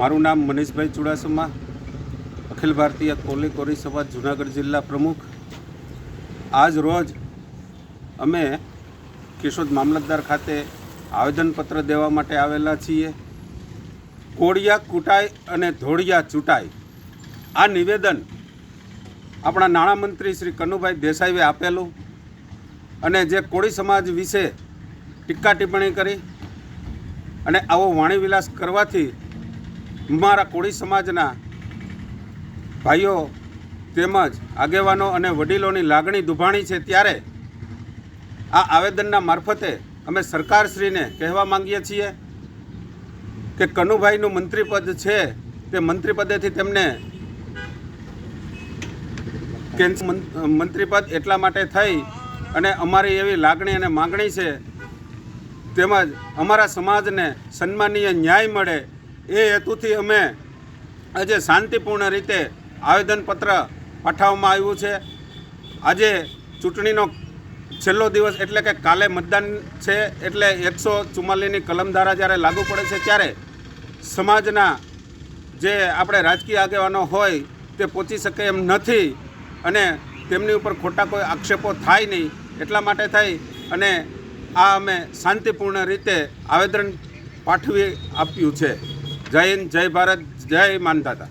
મારું નામ મનીષભાઈ ચુડાસમા, અખિલ ભારતીય કોલી કોરી સભા જુનાગઢ જિલ્લા પ્રમુખ. આજ રોજ અમે કેશોદ મામલતદાર ખાતે આવેદનપત્ર દેવા માટે આવેલા છીએ. કોળિયા કૂટાય અને ધોળિયા ચૂંટાય આ નિવેદન આપણા નાણામંત્રી શ્રી કનુભાઈ દેસાઈએ આપેલું અને જે કોળી સમાજ વિશે ટીકા ટિપ્પણી કરી અને આવો વાણીવિલાસ કરવાથી મારા કોળી સમાજના ભાઈઓ તેમજ આગેવાનો અને વડીલોની લાગણી દુભાણી છે ત્યારે આ આવેદનના મારફતે અમે સરકારશ્રીને કહેવા માંગીએ છીએ કે કનુભાઈનું મંત્રીપદ છે તે મંત્રીપદેથી તેમને કેન્સર મંત્રીપદ એટલા માટે થઈ અને અમારી એવી લાગણી અને માગણી છે તેમજ અમારા સમાજને સન્માનીય ન્યાય મળે એ હેતુથી અમે આજે શાંતિપૂર્ણ રીતે આવેદનપત્ર પાઠવવામાં આવ્યું છે. આજે ચૂંટણીનો છેલ્લો દિવસ એટલે કે કાલે મતદાન છે એટલે એકસો ચુમ્માલીસની કલમ ધારા જ્યારે લાગુ પડે છે ત્યારે સમાજના જે આપણે રાજકીય આગેવાનો હોય તે પહોંચી શકે એમ નથી અને તેમની ઉપર ખોટા કોઈ આક્ષેપો થાય નહીં એટલા માટે થઈ અને આ અમે શાંતિપૂર્ણ રીતે આવેદન પાઠવી આપ્યું છે. જય હિન્દ જય ભારત જય માનદાતા